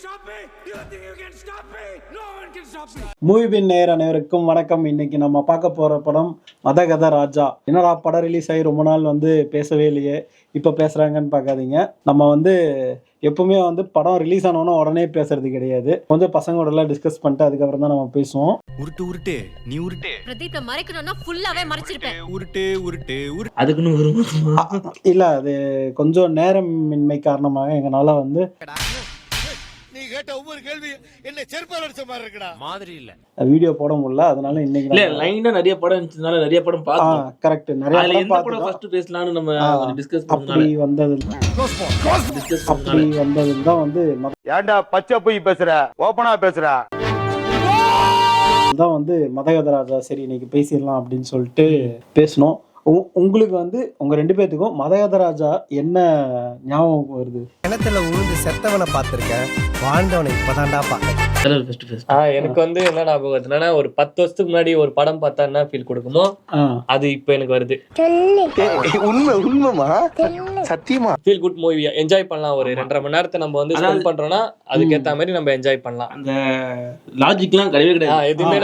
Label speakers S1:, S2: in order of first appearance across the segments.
S1: stop me? You think you can stop me? No one can stop me.
S2: Movie பின் நேர் அனைவருக்கும் வணக்கம். இன்னைக்கு நம்ம பார்க்க போற படம் மதகத ராஜா. என்னடா படம் ரிலீஸ் ஆகி ரொம்ப நாள் வந்து பேசவே இல்லையே? இப்போ பேசுறாங்கன்னு பார்க்காதீங்க. நம்ம வந்து எப்பவுமே வந்து படம் ரிலீஸ் ஆனோன்னா உடனே பேசுறது கிடையாது. கொஞ்சம் பசங்களோட எல்லாம் டிஸ்கஸ் பண்ணிட்டு அதுக்கப்புறம் தான் நம்ம பேசுவோம்.
S3: உருட்டு உருட்டு. நீ உருட்டு.
S4: பிரதீப்ல மறைக்கணும்னா ஃபுல்லாவே மறைச்சிருப்பேன்.
S3: உருட்டு உருட்டு உருட்டு.
S5: அதுக்குன்னு
S2: இல்ல அது கொஞ்சம் நேரமின்மை காரணமாக எங்களால வந்து
S6: கேட்ட ஒவ்வொரு கேள்வி என்ன செருப்பால் அடிச்ச மாதிரி இருக்குடா.
S3: மாதிரி இல்ல.
S2: வீடியோ போட முடியல அதனால
S5: இல்ல
S2: இன்னைக்கு
S5: லைனா நிறைய படம் இருந்துச்சுனால நிறைய படம் பார்த்தோம்.
S2: கரெக்ட் நிறைய படம் பார்த்துட்டோம்.
S5: ஃபர்ஸ்ட் பேசலாம்னு நம்ம டிஸ்கஸ்
S2: அப்படி
S5: பண்ணனால
S2: வந்தது
S5: டிஸ்கஸ்
S2: அப்படி வந்தது தான் வந்து
S6: ஏன்டா பச்சை போய் பேசுற? ஓப்பனா பேசுற?
S2: தான் வந்து மதகதராஜா சரி இன்னைக்கு பேசிடலாம் அப்படின்னு சொல்லிட்டு பேசணும் உங்களுக்கு வந்து உங்க ரெண்டு பேர்த்துக்கும் மதகதராஜா என்ன ஞாபகம் வருது?
S7: கிணத்துல உழுந்து செத்தவனை பார்த்துருக்கேன். வாழ்ந்தவனை இப்பதான்டா
S8: பார்த்தேன். எனக்கு வந்து என்ன ஞாபகம் வருதுன்னா ஒரு பத்து வருஷத்துக்கு முன்னாடி ஒரு படம் பார்த்தா என்ன ஃபீல் கொடுக்குமோ அது இப்போ எனக்கு வருது.
S7: உண்மை உண்மைமா சத்தியமா?
S8: ஃபீல் குட் மூவி என்ஜாய் பண்ணலாம். ஒரு ரெண்டரை மணி நேரத்தை நம்ம வந்து ஸ்பெண்ட் பண்றோம்னா அதுக்கேத்த மாதிரி நம்ம என்ஜாய் பண்ணலாம்.
S5: அந்த லாஜிக்லாம் கிடையவே கிடையாது.
S8: எதுவுமே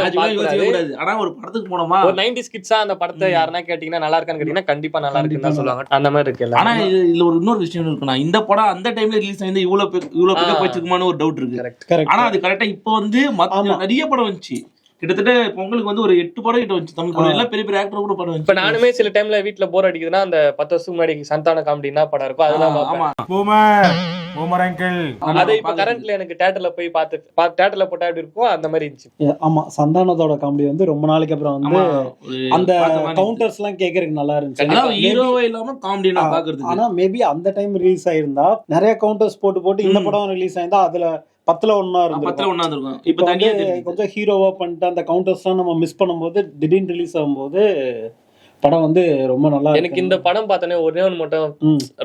S5: ஆனா ஒரு படத்துக்கு போனோமா?
S8: ஒரு நைன்டி ஸ்கிட்ஸா அந்த படத்தை யாருன்னா கேட்டீங்கன்னா நல்லா இருக்கான்னு கேட்டீங்கன்னா கண்டிப்பா நல்லா இருக்குன்னு தான் சொல்லுவாங்க. அந்த மாதிரி இருக்கு
S5: ஆனா இதுல ஒரு இன்னொரு விஷயம் இருக்குண்ணா. இந்த படம் அந்த டைம்ல ரிலீஸ் ஆயிருந்தா இவ்வளவு இவ்வளவு பேர்
S8: ஆ.
S5: போச்சுக்குமான்னு ஒரு டவுட் இருக்கு. ஆனா அது கரெக்டா இப்போ வந்து. நிறைய படம் வந்துச்சு. கிட்டத்தட்ட பொங்கலுக்கு வந்து ஒரு எட்டு படம் கிட்ட வந்துச்சு. தமிழ் படம். எல்லாம் பெரிய பெரிய ஆக்டர் கூட படம்
S8: இப்ப நானுமே சில டைம்ல வீட்ல போர் அடிக்குதுன்னா அந்த பத்து வருஷத்துக்கு முன்னாடி சந்தான காமெடி என்ன படம் இருக்கும். அதெல்லாம்
S5: ஆமா.
S8: அதை இப்ப கரண்ட்ல எனக்கு தியேட்டர்ல போய் பார்த்து தியேட்டர்ல போட்டா எப்படி இருக்கும் அந்த மாதிரி இருந்துச்சு.
S2: ஆமா. சந்தானத்தோட காமெடி வந்து ரொம்ப நாளைக்கு அப்புறம் வந்து அந்த கவுண்டர்ஸ் எல்லாம் கேக்குறதுக்கு நல்லா இருந்துச்சு.
S5: ஹீரோவே இல்லாம காமெடி நான் பாக்குறதுக்கு
S2: ஆனா மேபி அந்த டைம் ரிலீஸ் ஆயிருந்தா நிறைய கவுண்டர்ஸ் போட்டு போட்டு இந்த. படம் ரிலீஸ் ஆயிருந்தா அதுல பத்துல ஒன்னா
S5: பத்துல
S2: இருந்திருக்கும்.
S5: ஒண்ணா இருக்கும்
S2: இப்போ
S5: இப்ப தனியா
S2: கொஞ்சம் ஹீரோவா பண்ணிட்டு அந்த கவுண்டர்ஸ்லாம் நம்ம மிஸ் பண்ணும்போது திடீர்னு ரிலீஸ் ஆகும்போது படம் வந்து ரொம்ப நல்லா
S8: எனக்கு இந்த படம் பார்த்தோன்னே ஒரே ஒன்று மட்டும்.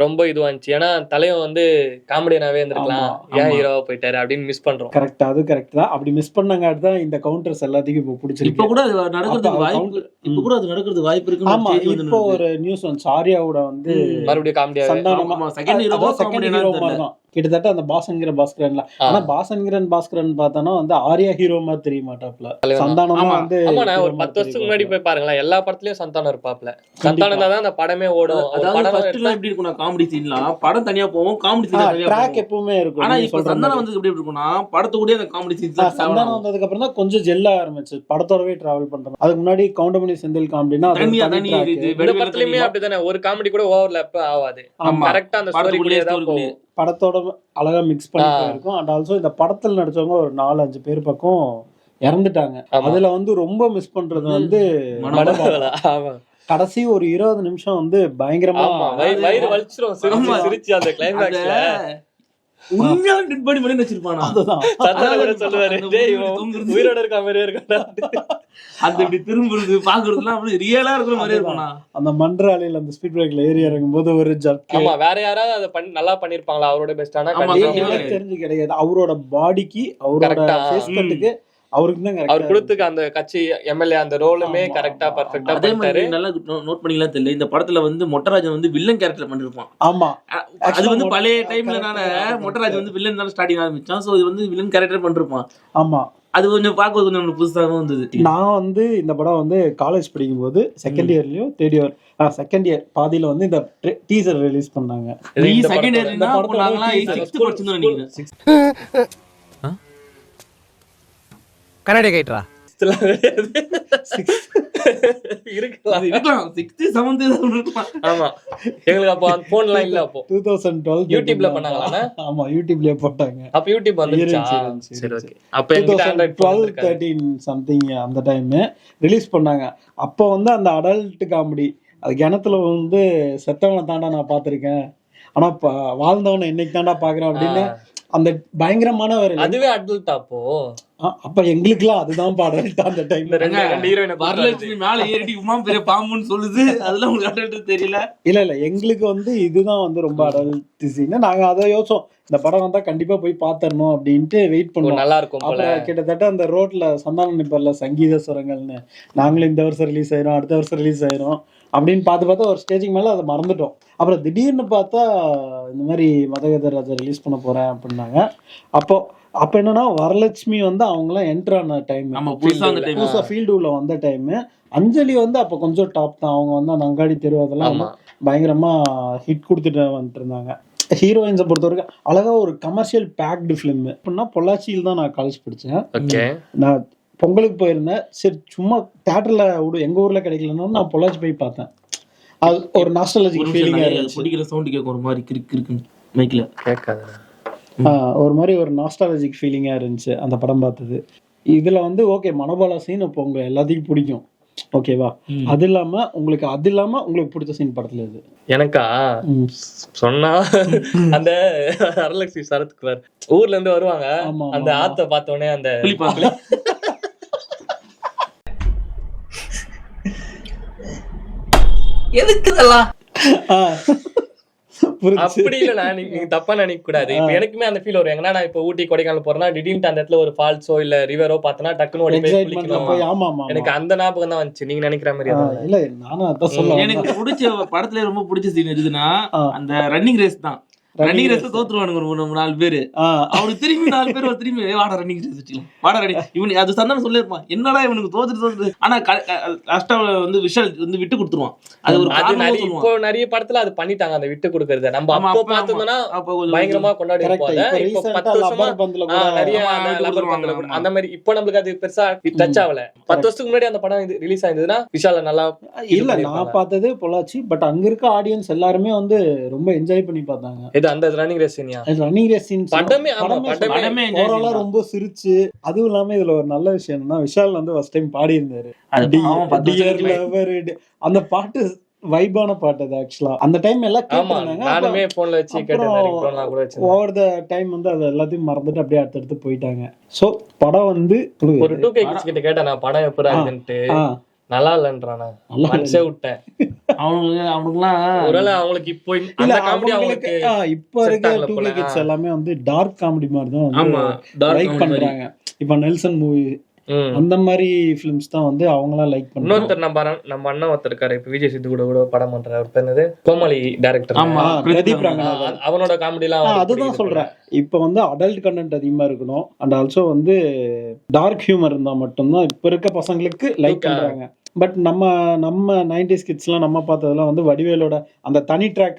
S8: ரொம்ப இதுவா இருந்துச்சு. ஏன்னா தலைவன் வந்து காமெடியனாவே இருந்திருக்கலாம். ஏன். ஹீரோவா போயிட்டாரு அப்படின்னு மிஸ் பண்றோம்.
S2: கரெக்ட் அது கரெக்ட் தான். அப்படி மிஸ் பண்ணங்காட்டி தான் இந்த கவுண்டர்ஸ் எல்லாத்துக்கும் இப்போ
S5: இப்ப
S2: பிடிச்சிருக்கு
S5: கூட அது நடக்கிறதுக்கு வாய்ப்பு இப்ப. கூட அது நடக்கிறதுக்கு வாய்ப்பு இருக்குன்னு
S2: ஆமா இப்போ ஒரு நியூஸ் வந்து ஆர்யாவோட வந்து.
S8: மறுபடியும்
S5: வா
S2: செகண்ட்
S5: comedian ஆ
S2: ஹீரோ. மாதிரி தான் கிட்டத்தட்ட அந்த பாசன்கிற பாஸ்கரன்ல. ஆனா பாசன்கிரன் பாஸ்கரன் பார்த்தோன்னா வந்து ஆர்யா ஹீரோ மாதிரி தெரிய மாட்டாப்ல. சந்தானமா. வந்து
S8: ஒரு பத்து வருஷத்துக்கு முன்னாடி போய் பாருங்களேன் எல்லா படத்துலயும் சந்தானம் இருப்பாப்ல. சந்தானம் தான் அந்த படமே ஓடும்.
S5: அதாவது
S8: படம்
S5: ஃபர்ஸ்ட் எல்லாம் எப்படி இருக்கும்னா காமெடி சீன்லாம் படம் தனியா போவோம் காமெடி சீன் தனியா
S2: ட்ராக் எப்பவுமே இருக்கும்
S5: ஆனா இப்ப சந்தானம். வந்து எப்படி இருக்கும்னா படத்து கூட அந்த காமெடி
S2: ஆ,
S5: சீன்ஸ்
S2: சந்தானம் வந்ததுக்கு அப்புறம் தான் கொஞ்சம் ஜெல்ல ஆரம்பிச்சு. படத்தோடவே டிராவல் பண்றோம் அதுக்கு முன்னாடி கவுண்டமணி செந்தில் காமெடினா அது
S8: படத்துலயுமே அப்படிதானே ஒரு காமெடி கூட ஓவர்லாப் ஆகாது. கரெக்டா அந்த
S5: படத்துக்குள்ளேயே
S2: படத்தோட அழகா மிக்ஸ் பண்ணி
S8: ஆ.
S2: போயிருக்கும். அண்ட் ஆல்சோ இந்த படத்துல நடிச்சவங்க ஒரு நாலு அஞ்சு பேர் பக்கம் இறந்துட்டாங்க. அதுல வந்து ரொம்ப மிஸ் பண்றது வந்து கடைசி ஒரு இருபது நிமிஷம் வந்து பயங்கரமா
S5: உண்மையான டெட் பாடி பண்ணி வச்சிருப்பானா?
S2: அதுதான்.
S8: சொல்லுவாரு. உயிரோட இருக்க மாதிரியே இருக்கா
S5: அந்த இப்படி திரும்புறது பாக்குறதுலாம் அப்படி ரியலா இருக்கிற மாதிரியே இருக்கும்னா
S2: அந்த மன்றாலையில அந்த ஸ்பீட் பிரேக்ல ஏறி இறங்கும் போது ஒரு ஜர்க்
S8: ஆமா வேற யாராவது அதை பண்ணி நல்லா பண்ணிருப்பாங்களா? அவரோட பெஸ்டானா
S2: தெரிஞ்சு கிடையாது. அவரோட பாடிக்கு அவரோட. ஃபேஸ் கட்டுக்கு அவருக்கு தான்
S8: அவர் கொடுத்துக்க அந்த கட்சி எம்எல்ஏ அந்த ரோலுமே கரெக்டா பர்ஃபெக்டா
S5: அதே மாதிரி நல்லா நோட் பண்ணிக்கலாம் தெரியல. இந்த படத்துல வந்து மொட்டராஜன் வந்து வில்லன் கேரக்டர் பண்ணிருப்பான்.
S2: ஆமா.
S5: அது வந்து பழைய டைம்ல நான
S2: correct.
S5: மொட்டராஜ் வந்து வில்லன் தான் ஸ்டார்டிங் ஆரம்பிச்சான். சோ இது வந்து வில்லன் கேரக்டர் பண்ணிருப்பான்.
S2: ஆமா.
S5: அது கொஞ்சம் பார்க்க கொஞ்சம் புதுசாகவும் இருந்தது
S2: நான் வந்து இந்த படம் வந்து காலேஜ் படிக்கும்போது செகண்ட் இயர்லயோ தேர்ட் இயர் செகண்ட் இயர் பாதியில வந்து இந்த டீசர் ரிலீஸ் பண்ணாங்க.
S5: செகண்ட்
S2: இந்த
S5: அப்போ
S2: படத்தோட
S5: நாங்களாம்
S2: teaser,
S5: சிக்ஸ்த்
S8: school-
S5: படிச்சிருந்தோம் நினைக்கிறேன்
S7: கண்ணாடி கைட்ரா
S8: இருக்கலாம்
S5: அது இருக்கலாம் சிக்ஸ்த் செவன்த் இருக்கலாம்
S8: ஆமா. எங்களுக்கு அப்போ அந்த போன் எல்லாம் இல்ல அப்போ.
S2: டூ தௌசண்ட் டுவெல்
S8: யூடியூப்ல பண்ணாங்களாண்ணா?
S2: ஆமா யூடியூப்லயே போட்டாங்க.
S8: அப்ப யூடியூப் வந்துருச்சா? சரி. ஓகே அப்ப
S2: டுவெல் தேர்ட்டீன் சம்திங் அந்த டைம் ரிலீஸ் பண்ணாங்க. அப்போ வந்து அந்த அடல்ட் காமெடி அது கிணத்துல வந்து செத்தவனை தாண்டா நான் பார்த்திருக்கேன். ஆனா இப்ப வாழ்ந்தவனை இன்னைக்கு தாண்டா பாக்குறேன் அப்படின்னு அந்த பயங்கரமான ஒரு
S8: அதுவே அடல்ட் அப்போ?
S2: அப்ப எங்களுக்குலாம் அதுதான் பாடல் அந்த டைம்ல
S8: ரெண்டு ஹீரோயினை
S5: வரலட்சுமி மேல ஏறிட்டு உமா பெரிய பாம்புன்னு சொல்லுது. அதெல்லாம் உங்களுக்கு அடல்ட் தெரியல?
S2: இல்ல இல்ல எங்களுக்கு வந்து இதுதான் வந்து ரொம்ப அடல்ட் சீன் நாங்க அதை யோசிச்சோம். இந்த படம் வந்தா கண்டிப்பா போய் பாத்தரணும் அப்படின்ட்டு வெயிட் பண்ணுவோம்
S8: நல்லா இருக்கும்
S2: கிட்டத்தட்ட அந்த ரோட்ல சந்தானம் நிப்பர்ல சங்கீத சுரங்கள்னு நாங்களும் இந்த வருஷம் ரிலீஸ் ஆயிரும் அடுத்த வருஷம் ரிலீஸ் ஆயிரும். அப்படின்னு பார்த்து பார்த்தா ஒரு ஸ்டேஜிங் மேல அதை மறந்துட்டோம். அப்புறம் திடீர்னு பார்த்தா இந்த மாதிரி மதகத ராஜா ரிலீஸ் பண்ண போறேன் அப்படின்னாங்க. அப்போ அப்ப என்னன்னா வரலட்சுமி வந்து அவங்களாம் என்டர் ஆன டைம்
S5: நம்ம புதுசா அந்த டைம்
S2: புதுசா ஃபீல்டு உள்ள வந்த டைம் அஞ்சலி வந்து அப்ப கொஞ்சம் டாப் தான். அவங்க வந்து அந்த அங்காடி தெரு அதெல்லாம்
S8: ஆமா.
S2: வந்து பயங்கரமா ஹிட் கொடுத்துட்டு வந்துட்டு இருந்தாங்க ஹீரோயின்ஸை பொறுத்த வரைக்கும் அழகா ஒரு கமர்ஷியல் பேக்டு ஃபிலிம் அப்படின்னா பொள்ளாச்சியில் தான் நான் காலேஜ் படித்தேன் நான் பொங்கலுக்கு போயிருந்தேன். சரி சும்மா தேட்டரில் விடு எங்கள் ஊரில் கிடைக்கலன்னா நான் பொள்ளாச்சி போய் பார்த்தேன். அது ஒரு நாஸ்டாலஜிக் ஃபீலிங்காக இருந்துச்சு.
S5: பிடிக்கிற சவுண்ட் கேட்கும் ஒரு மாதிரி கிறுக்கு இருக்குன்னு மைக்ல
S8: கேட்காது
S2: ஒரு மாதிரி ஒரு நாஸ்டாலஜிக் ஃபீலிங்காக இருந்துச்சு அந்த படம் பார்த்தது. இதில் வந்து ஓகே மனோபாலா சீன் இப்போ உங்க எல்லாத்தையும் பிடிக்கும். ஓகேவா. அது இல்லாமல் உங்களுக்கு அது இல்லாமல் உங்களுக்கு பிடிச்ச சீன் படத்தில் இது.
S8: எனக்கா. சொன்னா அந்த வரலட்சுமி சரத்குமார். ஊர்ல இருந்து வருவாங்க.
S2: ஆமா,
S8: அந்த. ஆத்த பார்த்த உடனே அந்த
S5: எதுக்கு இதெல்லாம்.
S8: அப்படி இல்ல நான் நீ- நீங்க தப்பா நினைக்க கூடாது இப்ப எனக்குமே அந்த ஃபீல் வரும். எங்கன்னா நான் இப்ப ஊட்டி கொடைக்கானல் போறேன்னா திடீர்னு அந்த இடத்துல ஒரு ஃபால்ஸோ இல்ல ரிவரோ பார்த்தனா டக்குனு ஓடி போய் குளிக்கணும்? எனக்கு அந்த ஞாபகம் தான் வந்துச்சு. நீங்க நினைக்கிற மாதிரி இல்ல.
S2: நானும் அதான் சொல்ல வந்தேன்.
S5: எனக்கு பிடிச்ச படத்துல ரொம்ப பிடிச்ச சீன் எதுன்னா
S2: ஆ.
S5: அந்த ரன்னிங் ரேஸ் தான். Running race. தோத்துருவானுங்க ஒரு மூணு நாலு பேரு. அவனுக்கு திரும்பி நாலு பேர் திரும்பி "ஏய், வாடா ரன்னிங் ரேஸ் வச்சுக்கலாம். வாடா ரன்னிங் இவனு அது சந்தானம் சொல்லிருப்பான் என்னடா இவனுக்கு தோத்துட்டு தோத்துட்டு. ஆனா லாஸ்டா வந்து விஷால் வந்து விட்டு கொடுத்துருவான். அது ஒரு
S8: அது நிறைய இப்போ நிறைய படத்துல அது பண்ணிட்டாங்க அந்த விட்டு கொடுக்கறத. நம்ம அப்போ
S5: கொஞ்சம்
S8: பயங்கரமா கொண்டாடி. இருப்போம். பத்து வருஷமா நிறைய அந்த மாதிரி இப்போ நம்மளுக்கு அது பெருசா டச் ஆகல. பத்து வருஷத்துக்கு முன்னாடி அந்த படம் ரிலீஸ் ஆயிருந்ததுன்னா விஷால நல்லா இது
S2: இல்ல நான். பார்த்தது பொள்ளாச்சி பட் அங்க இருக்க ஆடியன்ஸ் எல்லாருமே வந்து ரொம்ப என்ஜாய் பண்ணி பார்த்தாங்க.
S8: இது அந்த ரன்னிங் ரேஸ் சீனியா
S2: ரன்னிங் ரேஸ் சீன்ஸ்
S8: படமே ஆமா படமே
S2: ஓவராலா. ரொம்ப சிரிச்சு அதுவும் இல்லாம இதுல ஒரு நல்ல விஷயம் என்னன்னா விஷால் வந்து ஃபர்ஸ்ட் டைம் பாடி இருந்தாரு அந்த பாட்டு வைபான பாட்டு அது ஆக்சுவலா அந்த டைம் எல்லாம் கேட்டாங்க
S8: நானுமே போன்ல வச்சு கேட்டேன்
S2: ஓவர் த டைம் வந்து அது எல்லாத்தையும் மறந்துட்டு அப்படியே அடுத்தடுத்து போயிட்டாங்க. சோ படம் வந்து
S8: ஒரு டூ கே கிட்ட கேட்டேன் நான் படம் எப்படி நல்லா இல்லன்றானா?
S2: நல்லா
S8: மனசே விட்டேன்.
S5: அவனுக்கு அவனுக்குலாம்
S8: ஒருவேளை அவங்களுக்கு இப்போ அந்த காமெடி
S2: அவங்களுக்கு இப்ப இருக்க டூ. கிட்ஸ் எல்லாமே வந்து டார்க் காமெடி மாதிரி தான்
S5: ஆமா
S2: வந்து
S5: dark
S2: லைக். பண்றாங்க இப்ப நெல்சன் மூவி. அந்த மாதிரி ஃபிலிம்ஸ் தான் வந்து அவங்களாம் லைக் பண்றாங்க
S8: இன்னொருத்தர் நம்ம அண்ணன்- நம்ம அண்ணன் ஒருத்தர் இருக்காரு இப்ப விஜய் சித்து கூட கூட படம் பண்றாரு அவர் பேர் என்னது கோமாளி டேரக்டர்
S5: ஆமா
S2: பிரதீப் ரங்கநாதன்.
S8: அவனோட காமெடி எல்லாம்
S2: ஆ,
S8: அவருக்கு
S2: அதுதான் சொல்றேன் இப்ப வந்து அடல்ட் கண்டென்ட் அதிகமா இருக்கணும் அண்ட் ஆல்சோ வந்து டார்க் ஹியூமர் இருந்தா மட்டும்தான் இப்ப இருக்க பசங்களுக்கு லைக். பண்றாங்க பட் நம்ம நம்ம நைன்டிஸ் கிட்ஸ்லாம் நம்ம பார்த்ததெல்லாம் வந்து வடிவேலோட அந்த தனி ட்ராக்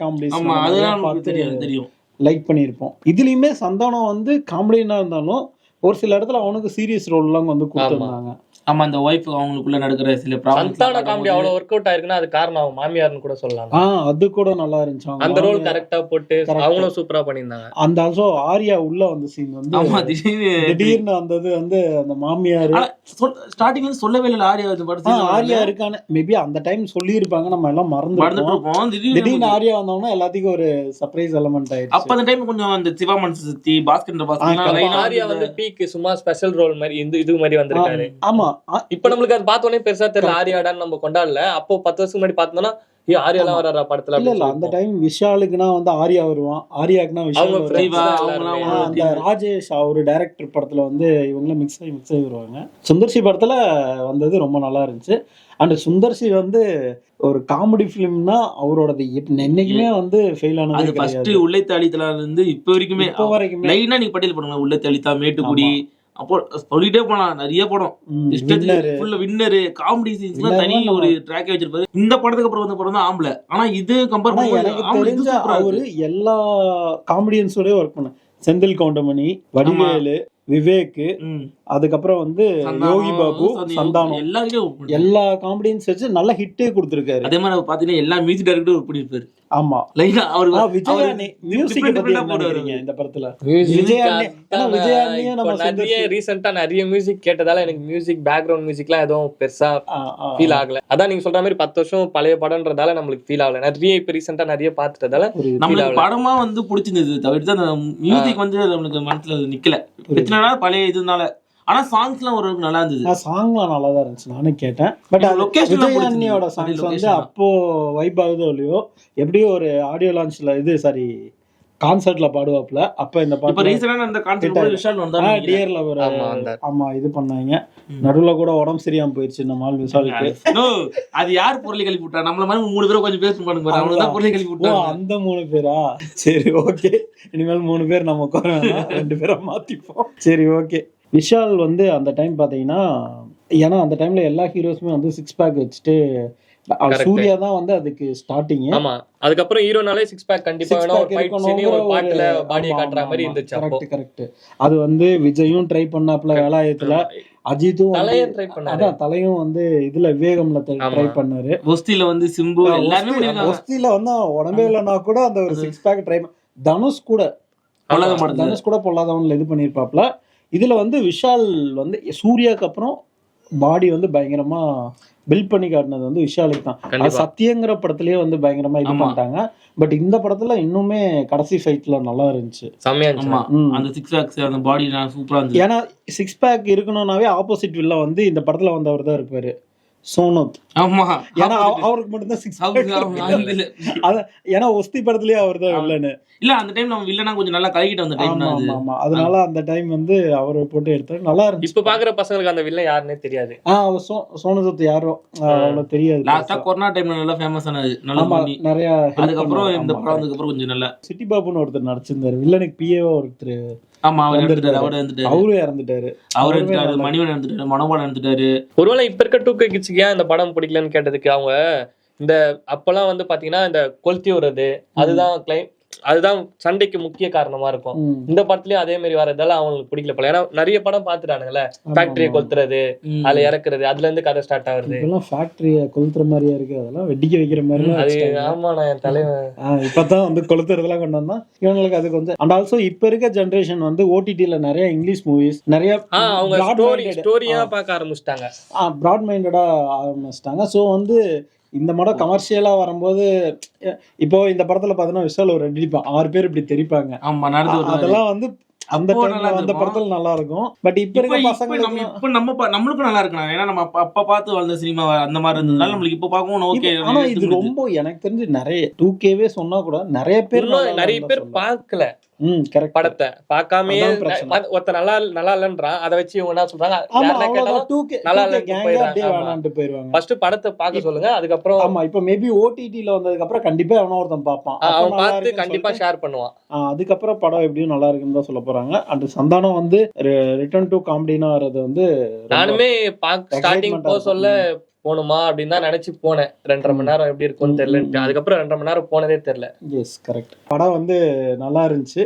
S5: தெரியும் தெரியும்.
S2: லைக் பண்ணியிருப்போம். இதுலயுமே சந்தானம் வந்து காமெடினா இருந்தாலும் ஒரு சில இடத்துல அவனுக்கு சீரியஸ் ரோல்லாம் வந்து கொடுத்துருந்தாங்க.
S5: ஆமா அந்த ஒய்ஃப் அவங்களுக்குள்ள நடக்கிற சில
S8: சந்தான காமெடி அவ்வளவு ஒர்க் அவுட் ஆயிருக்குன்னா அது காரணம் அவன் மாமியார்னு கூட சொல்லலாம்.
S2: ஆ அது கூட நல்லா இருந்துச்சு. அவங்க
S8: அந்த ரோல். கரெக்டா போட்டு. அவங்களும் சூப்பரா பண்ணியிருந்தாங்க.
S2: அந்த ஆல்சோ ஆர்யா உள்ள வந்த சீன் வந்து
S5: ஆமா திடீர்னு
S2: திடீர்னு வந்தது வந்து அந்த மாமியார்.
S5: ஸ்டார்டிங்ல சொல்லவே இல்லை ஆரியா இது
S2: ஆ,
S5: படத்துல
S2: ஆர்யா இருக்கான்னு. மேபி அந்த டைம் சொல்லி இருப்பாங்க நம்ம எல்லாம்
S5: மறந்துட்டு
S2: மறந்துட்டோம்
S5: திடீர்னு
S2: ஆர்யா வந்தோம்னா எல்லாத்துக்கும் ஒரு சர்ப்ரைஸ் எலமெண்ட்
S5: அப்ப
S2: ஆயிடுச்சு
S5: அந்த டைம் கொஞ்சம் அந்த சிவா மனசு சக்தி பாஸ்கர்.
S8: ஆரியா வந்து பீக் சும்மா ஸ்பெஷல் ரோல் மாதிரி இந்த இது மாதிரி வந்திருக்காரு.
S2: ஆமா.
S8: இப்ப நம்மளுக்கு அது பார்த்த உடனே பெருசா தெரியல ஆரியாடான்னு நம்ம கொண்டாடல. அப்போ பத்து வருஷம் முன்னாடி பார்த்தோம்னா ஆரியாலாம் வர்றாரா படத்துல
S2: இல்ல இல்ல அந்த. டைம் விஷாலுக்குனா வந்து ஆரியா வருவான் ஆரியாக்குனா விஷால் அந்த ராஜேஷ் அவரு டைரக்டர் படத்துல வந்து இவங்களும் மிக்ஸ் ஆகி மிக்ஸ் ஆகி வருவாங்க. சுந்தர்சி படத்துல வந்தது ரொம்ப நல்லா இருந்துச்சு. அண்ட் சுந்தர்சி வந்து ஒரு காமெடி ஃபிலிம்னா அவரோடது இப்ப என்னைக்குமே வந்து ஃபெயில்
S5: அது
S2: ஆனது
S5: ஃபர்ஸ்ட்
S2: கிடையாது.
S5: உள்ளே தாளித்தல இருந்து இப்ப வரைக்குமே
S2: இப்போ வரைக்குமே
S5: லைனா நீங்க பட்டியல் பண்ணுங்க உள்ளே தாளித்தா மேட்டுக்குடி அப்போ சொல்லிட்டே போலாம் நிறைய படம். ஃபுல்ல வின்னரு காமெடி சீன்ஸ்லாம் தனி ஒரு ட்ராக் வச்சிருப்பாரு. இந்த படத்துக்கு அப்புறம் வந்த படம் தான் ஆம்பளை. ஆனா இது கம்பேர் பண்ணும்போது சூப்பரா
S2: அவரு எல்லா காமெடியன்ஸோடய ஒர்க் பண்ண செந்தில் கவுண்டமணி வடிவேலு விவேக். அதுக்கப்புறம் வந்து யோகி பாபு
S5: சந்தானம், பண்ணிருக்காரு.
S2: எல்லா காமெடியன்ஸ் வச்சு நல்ல ஹிட்டே கொடுத்துருக்காரு.
S5: அதே மாதிரி பாத்தீங்கன்னா எல்லா மியூசிக் டைரக்டரும் ஒர்க் பண்ணிருப்பாரு
S2: ஆமா.
S5: லைனா அவர்
S2: ஆ, விஜயானி மியூசிக். நினைக்கிறீங்க இந்த படத்துல. ஏன்னா விஜயாண்ணியும் நம்ம
S8: நிறைய ரீசெண்டா நிறைய மியூசிக் கேட்டதால எனக்கு மியூசிக் பேக்ரவுண்ட் மியூசிக்லாம் எதுவும் பெருசா ஃபீல் ஆகல. அதான் நீங்க சொல்ற மாதிரி பத்து வருஷம் பழைய படம்ன்றதால நம்மளுக்கு ஃபீல் ஆகல. நிறைய இப்ப ரீசெண்டா நிறைய பாத்துட்டதால
S5: நம்மளுக்கு. படமா வந்து பிடிச்சிருந்தது தவிர்த்து அந்த மியூசிக் வந்து நம்மளுக்கு மனசுல நிக்கல. எத்தனை பழைய இதுனால ஆனா சாங்ஸ் எல்லாம் ஓரளவுக்கு நல்லா இருந்தது.
S2: songலாம் நல்லா தான் இருந்துச்சு நானும் கேட்டேன். பட்
S5: பிடிச்சிருந்தது.
S2: சாங்ஸ் வந்து. அப்போ வைப் ஆகுதோ இல்லையோ எப்படியோ ஒரு ஆடியோ லான்ச்ல இது சாரி கான்சர்ட்ல பாடுவாப்ல அப்ப இந்த
S5: இப்ப
S2: பாட்டு
S5: ரீசெண்டா அந்த விஷால்
S2: டியர்ல ஒரு
S8: ஆமா, வந்தார்.
S2: ஆமா இது பண்ணாங்க. நடுவுல கூட உடம்பு சரியாம போயிடுச்சு நம்ம ஆள் விசாலுக்கு
S5: No, அது யார் பொருளை கழிப்பு விட்டா? நம்மள மாதிரி மூணு பேரும் கொஞ்சம் பேச பாருங்க அவங்க தான் பொருளை கழிப்பு
S2: ஓ
S5: விட்டாங்க
S2: அந்த மூணு பேரா? சரி ஓகே இனிமேல் மூணு பேர் நம்ம ரெண்டு பேரை மாத்திப்போம். சரி ஓகே விஷால் வந்து அந்த டைம் பாத்தீங்கன்னா ஏன்னா அந்த டைம்ல எல்லா ஹீரோஸுமே வந்து சிக்ஸ் பேக் வச்சுட்டு. சூர்யா தான் வந்து அதுக்கு ஸ்டார்டிங்
S8: ஆமா. அதுக்கப்புறம் ஹீரோனாலே சிக்ஸ் பேக் கண்டிப்பா வேணும். ஒரு ஃபைட் சீனி ஒரு பாட்டுல பாடியை காட்டுற மாதிரி இருந்துச்சு அப்போ.
S2: கரெக்ட் கரெக்ட் அது வந்து விஜயும் ட்ரை பண்ணாப்ல வேலாயத்துல. அஜித்தும் வந்து-
S8: தலையை ட்ரை பண்ணாரு.
S2: அதான் தலையும் வந்து இதுல விவேகம்ல ட்ரை. பண்ணாரு.
S5: ஒஸ்தில வந்து சிம்பு எல்லாருமே
S2: ஒஸ்தில வந்து உடம்பே இல்லைன்னா கூட அந்த ஒரு சிக்ஸ் பேக் ட்ரை தனுஷ் கூட தனுஷ் கூட பொல்லாதவன்ல இது பண்ணியிருப்பாப்ல இதுல வந்து விஷால் வந்து சூர்யாக்கு அப்புறம் பாடி வந்து பயங்கரமா பில்ட் பண்ணி காட்டினது வந்து விஷாலுக்கு தான். சத்தியங்கிற படத்துலயே வந்து பயங்கரமா இது. பண்ணிட்டாங்க. பட் இந்த படத்துல இன்னுமே கடைசி ஃபைட்ல நல்லா இருந்துச்சு.
S5: அந்த சிக்ஸ் பேக்ஸ் அந்த பாடி சூப்பரா இருந்துச்சு.
S2: ஏன்னா சிக்ஸ் பேக் இருக்கணும்னாவே ஆப்போசிட் வில்ல வந்து இந்த படத்துல வந்தவர் தான் இருப்பாரு. சோனத்.
S5: ஆமா
S2: ஏன்னா அவ- அவருக்கு மட்டும்தான் சிக்ஸ். ஏன்னா ஒஸ்தி படத்துலயே அவர் தான் வில்லனு
S5: இல்ல அந்த டைம் நம்ம வில்லனா கொஞ்சம் நல்லா கலக்கிட்டு வந்த டைம்
S2: ஆமா
S5: தான் அது.
S2: ஆமா ஆமா. அதனால அந்த டைம் வந்து அவரை போட்டு எடுத்தாரு நல்லா இருந்துச்சு.
S8: இப்ப பாக்குற பசங்களுக்கு அந்த வில்லன் யாருன்னே தெரியாது.
S2: ஆ அவர் சோ சோனசத்து யாரும் ஆ, அவ்வளவு தெரியாது.
S5: லாஸ்டா கொரோனா டைம்ல நல்லா ஃபேமஸ் ஆனது நல்லா பண்ணி.
S2: நிறைய
S5: அதுக்கப்புறம் இந்த படம் வந்ததுக்கு அப்புறம் கொஞ்சம் நல்லா.
S2: சிட்டி பாபுன்னு ஒருத்தர் நடிச்சிருந்தாரு. வில்லனுக்கு பிஏவா ஒருத்தர்.
S5: ஆமா அவர். எடுத்துட்டாரு அவர்
S2: அவரும் இறந்துட்டாரு.
S5: அவர்
S2: அவருமே
S5: மணிவன் மனோபாலன் எடுத்துட்டாரு
S8: ஒருவேளை இப்ப இருக்க டூ கே கிட்ஸுக்கு ஏன் இந்த படம் பிடிக்கலன்னு கேட்டதுக்கு அவங்க இந்த அப்பெல்லாம் வந்து பாத்தீங்கன்னா இந்த கொளுத்தி விடுறது அதுதான் கிளைம் அதுதான் சண்டைக்கு முக்கிய காரணமா இருக்கும். இந்த படத்துலயும் அதே மாதிரி வரதால அவங்களுக்கு பிடிக்கல போல. ஏன்னா நிறைய படம் பாத்துட்டானுங்கல்ல ஃபேக்டரியை. கொளுத்துறது அதுல இறக்குறது அதுல இருந்து கதை ஸ்டார்ட் ஆகுறது.
S2: இப்பெல்லாம் ஃபேக்டரிய கொளுத்துற மாதிரியா இருக்கு. அதெல்லாம் வெடிக்க வைக்கிற மாதிரி
S8: அது ஆமா நான் என் தலைவன்.
S2: இப்பதான் வந்து கொளுத்துறதெல்லாம் கொண்டு வந்தா இவங்களுக்கு அது கொஞ்சம் அண்ட் ஆல்சோ இப்ப இருக்க ஜெனரேஷன் வந்து ஓடிடில நிறைய இங்கிலீஷ் மூவிஸ் நிறைய
S8: அவங்க ஸ்டோரி ஸ்டோரியா. பார்க்க ஆரம்பிச்சிட்டாங்க.
S2: ப்ராட் மைண்டடா ஆரம்பிச்சிட்டாங்க. ஸோ வந்து இந்த படம் கமர்ஷியலா வரும்போது இப்போ இந்த படத்துல பார்த்தீங்கன்னா விஷால் ஒரு ரெண்டு ஆறு பேர் இப்படி தெரிப்பாங்க.
S5: ஆமா.
S2: அதெல்லாம் வந்து அந்த அந்த
S5: இருக்கும்.
S2: படத்துல நல்லா இருக்கும் பட் இப்ப
S5: இப்ப
S2: இருக்க பசங்க
S5: நம்ம இப்ப நம்ம நம்மளுக்கும் நல்லா இருக்கணும் ஏன்னா நம்ம அப்ப- பார்த்து வளர்ந்த சினிமா அந்த மாதிரி இருந்ததுனால நம்மளுக்கு இப்ப பார்க்கவும் ஓகே
S2: ஆனா இது ரொம்ப எனக்கு தெரிஞ்சு நிறைய டூ கேவே சொன்னா கூட நிறைய பேர்
S8: நிறைய பேர். பார்க்கல. படத்தை பார்க்காமயே ஒருத்தன் நல்லா நல்லா இல்லன்றான் அதை வச்சு இவங்க என்ன சொல்றாங்க? நல்லா இல்லைன்னு
S2: போயிருவாங்க
S8: ஃபர்ஸ்ட் படத்தை பார்க்க சொல்லுங்க அதுக்கப்புறம்
S2: ஆமா இப்ப மேபி ஓடிடில வந்ததுக்கு அப்புறம் கண்டிப்பா எவனோ ஒருத்தன் பார்ப்பான்.
S8: அவன் பார்த்து கண்டிப்பா ஷேர் பண்ணுவான்.
S2: அதுக்கப்புறம் படம் எப்படியும் நல்லா இருக்குன்னு தான் சொல்ல போறாங்க. அண்ட் சந்தானம் வந்து ரிட்டர்ன் டு காமெடினா வர்றது வந்து
S8: நானுமே ஸ்டார்டிங் போக சொல்ல போகணுமா அப்படின்னு தான் நினைச்சு போனேன். ரெண்டரை மணி நேரம் எப்படி இருக்கும்னு தெரியலன்ட்டு. அதுக்கப்புறம் ரெண்டரை மணி நேரம் போனதே தெரியல.
S2: எஸ் கரெக்ட் படம் வந்து நல்லா இருந்துச்சு.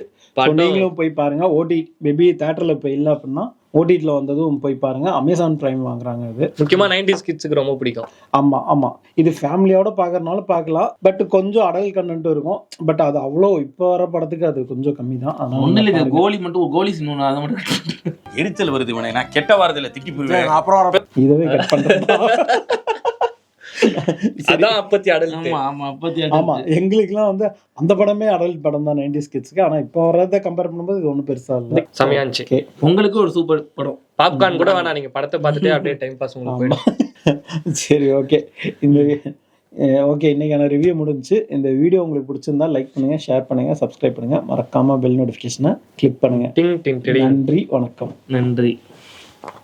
S2: நீங்களும் போய் பாருங்க. ஓடி மேபி தேட்டர்ல இப்போ இல்லை அப்படின்னா ஓடிடியில் வந்ததும் போய் பாருங்க. அமேசான் பிரைம் வாங்குறாங்க இது.
S8: முக்கியமா நைன்டிஸ் கிட்ஸுக்கு ரொம்ப பிடிக்கும்.
S2: ஆமா ஆமா. இது ஃபேமிலியோட பார்க்கறனால பார்க்கலாம் பட் கொஞ்சம் அடல் கண்டென்ட் இருக்கும். பட் அது அவ்வளோ இப்போ வர படத்துக்கு அது கொஞ்சம் கம்மி தான்
S5: ஒண்ணு இல்ல கோலி மட்டும் ஒரு கோலி சீன் ஒண்ணு அதை மட்டும்
S9: எரிச்சல் வருது இவனை. நான் கெட்ட வாரத்துல திக்கி போயிருவேன்
S7: அப்புறம்
S2: இதவே கட் பண்றேன்.
S8: அதான் அப்பத்தி அடல்ட்
S5: ஆமா ஆமா அப்பத்தி
S2: ஆமா எங்களுக்குலாம் வந்து அந்த படமே அடல்ட் படம் தான் நைன்டிஸ் கிட்ஸ்க்கு ஆனா இப்போ வர்றதை கம்பேர் பண்ணும்போது இது ஒன்றும் பெருசா இல்லை.
S8: செமையா இருந்துச்சு
S5: உங்களுக்கு ஒரு சூப்பர் படம்.
S8: பாப்கார்ன் கூட வேணாம் நீங்க படத்தை பார்த்துட்டே அப்படியே டைம் பாஸ் உங்களுக்கு போயிடும்.
S2: சரி ஓகே இந்த ஓகே இன்னைக்கான ரிவ்யூ முடிஞ்சுச்சு. இந்த வீடியோ உங்களுக்கு பிடிச்சிருந்தா லைக் பண்ணுங்க ஷேர் பண்ணுங்க சப்ஸ்கிரைப் பண்ணுங்க. மறக்காம பெல் நோட்டிஃபிகேஷனை கிளிக் பண்ணுங்க.
S8: டிங் டிங் டிங்
S2: நன்றி வணக்கம்.
S5: நன்றி.